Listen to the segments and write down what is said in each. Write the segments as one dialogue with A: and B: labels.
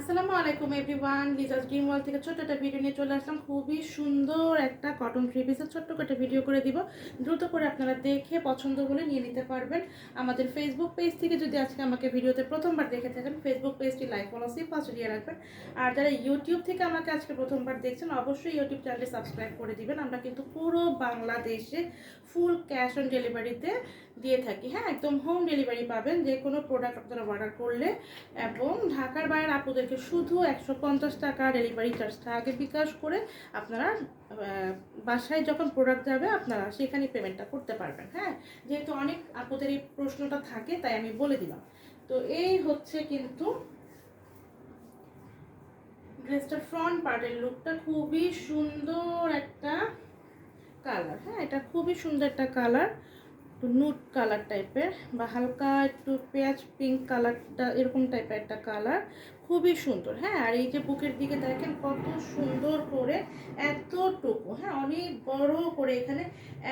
A: আসসালামু আলাইকুম everyone Liza's dream ওয়াল থেকে ছোট্ট একটা ভিডিও নিয়ে চলে আসলাম। খুবই সুন্দর একটা কটন থ্রি পিসের ছোট্ট একটা ভিডিও করে দিব। দ্রুত করে আপনারা দেখে পছন্দ হলে নিয়ে নিতে পারবেন। আমাদের ফেসবুক পেজ থেকে যদি আজকে আমাকে ভিডিওতে প্রথমবার দেখে থাকেন ফেসবুক পেজটি লাইক ফলো সি পাশে দিয়ে রাখবেন। আর যারা ইউটিউব থেকে আমাকে আজকে প্রথমবার দেখছেন, অবশ্যই ইউটিউব চ্যানেলটি সাবস্ক্রাইব করে দিবেন। আমরা কিন্তু পুরো বাংলাদেশে ফুল ক্যাশ অন ডেলিভারিতে দিয়ে থাকি। হ্যাঁ একদম হোম ডেলিভারি পাবেন। যে কোনো প্রোডাক্ট আপনারা অর্ডার করলে এবং ঢাকার বাইরের আপুদেরকে শুধু একশো পঞ্চাশ টাকা ডেলিভারি চার্জটা আগে বিকাশ করে আপনারা বাসায় যখন প্রোডাক্ট যাবে, আপনারা সেখানে পেমেন্টটা করতে পারবেন। হ্যাঁ যেহেতু অনেক আপুদের এই প্রশ্নটা থাকে, তাই আমি বলে দিলাম। তো এই হচ্ছে কিন্তু ড্রেসটার ফ্রন্ট পার্টের লুকটা খুবই সুন্দর একটা কালার হ্যাঁ এটা খুবই সুন্দর একটা কালার একটু নুট কালার টাইপের বা হালকা একটু পেঁয়াজ পিঙ্ক কালারটা এরকম টাইপের একটা কালার খুবই সুন্দর। হ্যাঁ আর এই যে বুকের দিকে দেখেন কত সুন্দর করে এতটুকু হ্যাঁ অনেক বড় করে এখানে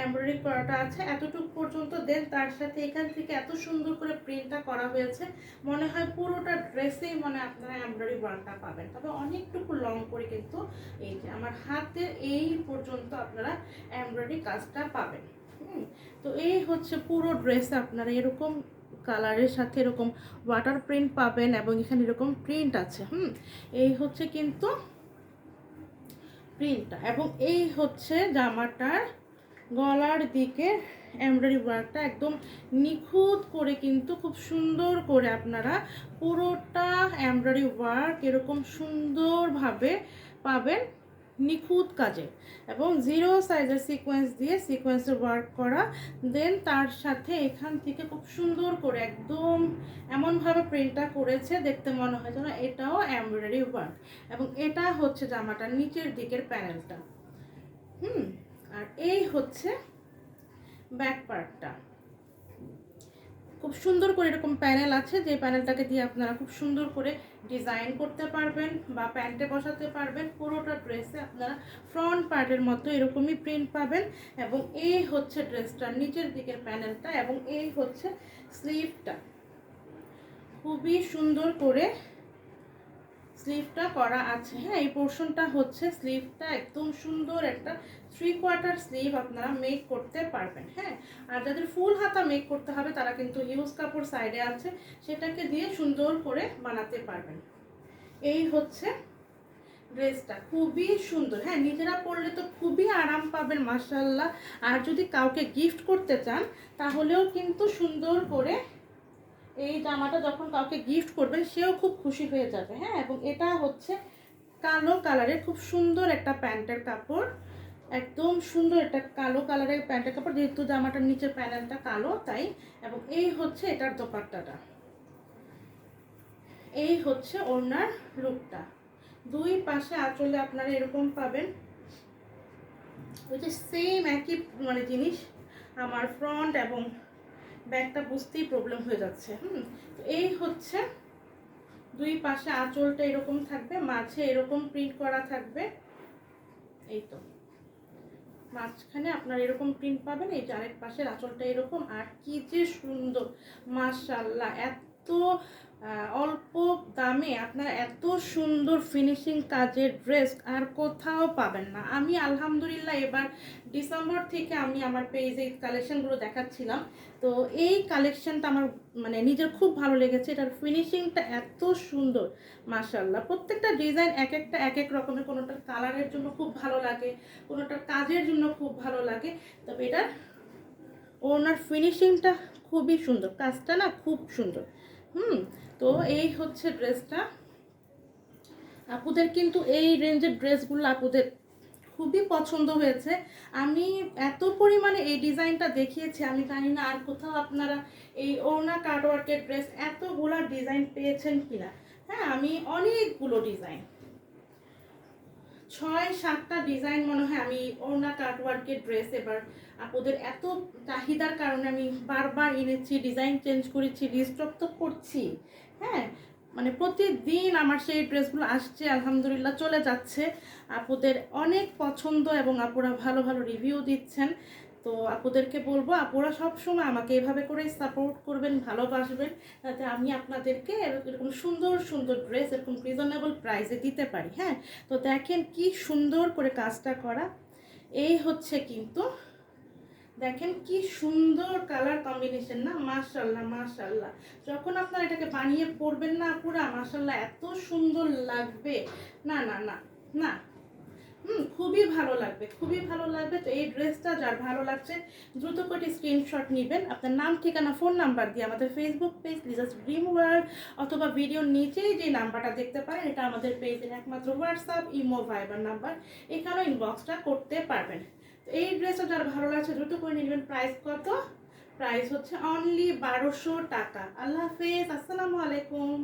A: এমব্রয়ডারি করাটা আছে। এতটুকু পর্যন্ত দেন, তার সাথে এখান থেকে এত সুন্দর করে প্রিন্টটা করা হয়েছে। মনে হয় পুরোটা ড্রেসেই মানে আপনারা এমব্রয়ডারি ওয়ার্কটা পাবেন। তবে অনেকটুকু লং করে কিন্তু এই যে আমার হাতের এই পর্যন্ত আপনারা এমব্রয়ডারি কাজটা পাবেন। তো এই হচ্ছে পুরো ড্রেস আপনারা এরকম কালারের সাথে এরকম ওয়াটার প্রিন্ট পাবেন এবং এখানে এরকম প্রিন্ট আছে, হুম, এই হচ্ছে কিন্তু প্রিন্টটা এবং এই হচ্ছে জামাটার গলার দিকে এমব্রয়ডারি ওয়ার্কটা একদম নিখুঁত করে কিন্তু খুব সুন্দর করে আপনারা পুরোটা এমব্রয়ডারি ওয়ার্ক এরকম সুন্দরভাবে পাবেন। নিখুঁত কাজে। এবং জিরো সাইজের সিকোয়েন্স দিয়ে সিকোয়েন্সের ওয়ার্ক করা দেন তার সাথে এখান থেকে খুব সুন্দর করে একদম এমনভাবে প্রিন্টটা করেছে, দেখতে মনে হয় যেন এটাও এমব্রয়ডারি ওয়ার্ক এবং এটা হচ্ছে জামাটার নিচের দিকের প্যানেলটা হুম? আর এই হচ্ছে ব্যাক পার্টটা খুব সুন্দর করে এরকম প্যানেল আছে, যে প্যানেলটাকে দিয়ে আপনারা খুব সুন্দর করে ডিজাইন করতে পারবেন বা প্যান্টে বসাতে পারবেন। পুরোটা ড্রেসে আপনারা ফ্রন্ট পার্টের মতো এরকমই প্রিন্ট পাবেন এবং এই হচ্ছে ড্রেসটার নিচের দিকের প্যানেলটা এবং এই হচ্ছে স্লিভটা খুবই সুন্দর করে স্লিভটা করা আছে। হ্যাঁ এই পোর্শনটা হচ্ছে স্লিভটা একদম সুন্দর একটা থ্রি কোয়ার্টার স্লিভ আপনারা মেক করতে পারবেন। হ্যাঁ আর যাদের ফুল হাতা মেক করতে হবে, তারা কিন্তু হিউজ কাপড় সাইডে আছে, সেটাকে দিয়ে সুন্দর করে বানাতে পারবেন। এই হচ্ছে ড্রেসটা খুবই সুন্দর। হ্যাঁ নিজেরা পরলে তো খুবই আরাম পাবেন মার্শাল্লাহ আর যদি কাউকে গিফট করতে চান, তাহলেও কিন্তু সুন্দর করে এই জামাটা যখন কাউকে গিফট করবেন, সেও খুব খুশি হয়ে যাবে হ্যাঁ? এবং এটা হচ্ছে কালো কালারের খুব সুন্দর একটা প্যান্টের কাপড়, একদম সুন্দর একটা কালো কালারের প্যান্টের কাপড়, যেহেতু জামাটার নিচের প্যানেলটা কালো, তাই, এবং এই হচ্ছে এটার দোপাট্টাটা। এই হচ্ছে ওনার লুকটা দুই পাশে আঁচলে আপনারা এরকম পাবেন, ওই যে সেম একই মানে জিনিস, আমার ফ্রন্ট এবং ব্যাগটা বুঝতেই প্রবলেম হয়ে যাচ্ছে, হুম? এই হচ্ছে দুই পাশে আঁচলটা এরকম থাকবে, মাঝে এরকম প্রিন্ট করা থাকবে, এই তো। মাঝখানে আপনার এরকম প্রিন্ট পাবেন, এই চারের পাশের আঁচলটা এরকম, আর কি যে সুন্দর মাশাল্লাহ এত অল্প দামে আপনার এত সুন্দর ফিনিশিং কাজের ড্রেস আর কোথাও পাবেন না। আমি আলহামদুলিল্লাহ এবার ডিসেম্বর থেকে আমি আমার পেজে কালেকশনগুলো দেখাচ্ছিলাম। তো এই কালেকশানটা আমার মানে নিজের খুব ভালো লেগেছে। এটার ফিনিশিংটা এত সুন্দর মাশাল্লাহ প্রত্যেকটা ডিজাইন এক একটা, এক এক রকমের। কোনোটার কালারের জন্য খুব ভালো লাগে কোনোটার কাজের জন্য খুব ভালো লাগে। তবে এটার ওনার ফিনিশিংটা খুবই সুন্দর। কাজটা না খুব সুন্দর। হুম, তো এই হচ্ছে ড্রেসটা আপুদের কিন্তু এই রেঞ্জের ড্রেসগুলো আপুদের খুবই পছন্দ হয়েছে। আমি এত পরিমাণে এই ডিজাইনটা দেখিয়েছি, আমি জানি না আর কোথাও আপনারা এই ওড়না কার্ডওয়ার্কের ড্রেস এতগুলো ডিজাইন পেয়েছেন কিনা। হ্যাঁ আমি অনেকগুলো ডিজাইন ছয়, সাতটা ডিজাইন মনে হয় আমি ওড়না কাটওয়ার্কের ড্রেস এবার আপুদের এত চাহিদার কারণে আমি বারবার এনেছি ডিজাইন চেঞ্জ করেছি রিস্টক তো করছি। হ্যাঁ মানে প্রতিদিন আমার সেই ড্রেসগুলো আসছে, আলহামদুলিল্লাহ চলে যাচ্ছে। আপুদের অনেক পছন্দ এবং আপুরা ভালো ভালো রিভিউ দিচ্ছেন। তো আপুদেরকে বলব, আপুরা সবসময় আমাকে এভাবে করে সাপোর্ট করবেন, ভালোবাসবেন, যাতে আমি আপনাদেরকে এরকম সুন্দর সুন্দর ড্রেস এরকম রিজনেবল প্রাইসে দিতে পারি হ্যাঁ? তো দেখেন কি সুন্দর করে কাজটা করা। এই হচ্ছে কিন্তু, দেখেন কি সুন্দর কালার কম্বিনেশন না? মাশাল্লাহ মাশাল্লাহ। যখন আপনারা এটাকে বানিয়ে পরবেন না পুরা মাশাল্লাহ, এত সুন্দর লাগবে। না না না না। হুম, খুবই ভালো লাগবে, খুবই ভালো লাগবে। তো এই ড্রেসটা যার ভালো লাগছে, দ্রুত করে স্ক্রিনশট নেবেন। আপনার নাম, ঠিকানা ফোন নাম্বার দিয়ে আমাদের Facebook page Liza's dream world অথবা ভিডিওর নিচেই যে নাম্বারটা দেখতে পারেন, এটা আমাদের পেজের একমাত্র হোয়াটসঅ্যাপ ইমো ভাইবার নাম্বার এখানেও ইনবক্সটা করতে পারবেন। তো এই ড্রেসটা যার ভালো লাগছে, দ্রুত করে নেবেন। প্রাইস কত? প্রাইস হচ্ছে অনলি বারোশো টাকা। আল্লাহ হাফেজ, আসসালামু আলাইকুম।